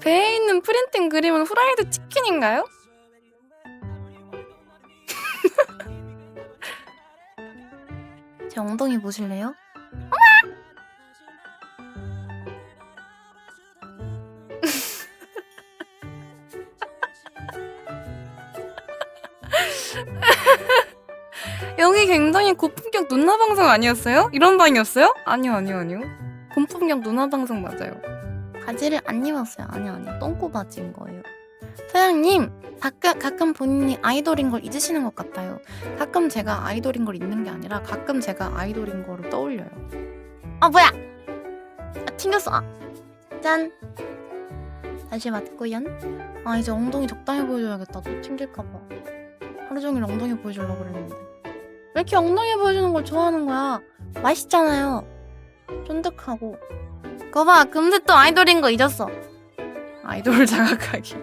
배에 있는 프린팅 그림은 후라이드 치킨인가요? 제 엉덩이 보실래요? 여기 굉장히 고품격 누나 방송 아니었어요? 이런 방이었어요? 아니요, 아니요, 아니요. 고품격 누나 방송 맞아요. 바지를 안 입었어요. 아니요, 아니요. 똥꼬 바지인 거예요. 소양님, 가끔, 가끔 본인이 아이돌인 걸 잊으시는 것 같아요. 가끔 제가 아이돌인 걸 잊는 게 아니라 가끔 제가 아이돌인 거를 떠올려요. 아, 뭐야! 아, 튕겼어. 아. 짠! 다시 맞고요. 아, 이제 엉덩이 적당히 보여줘야겠다. 또 튕길까봐. 하루 종일 엉덩이 보여주려고 그랬는데. 왜 이렇게 엉덩이 보여주는 걸 좋아하는 거야? 맛있잖아요. 쫀득하고. 거봐, 금세 또 아이돌인 거 잊었어. 아이돌 자각하기.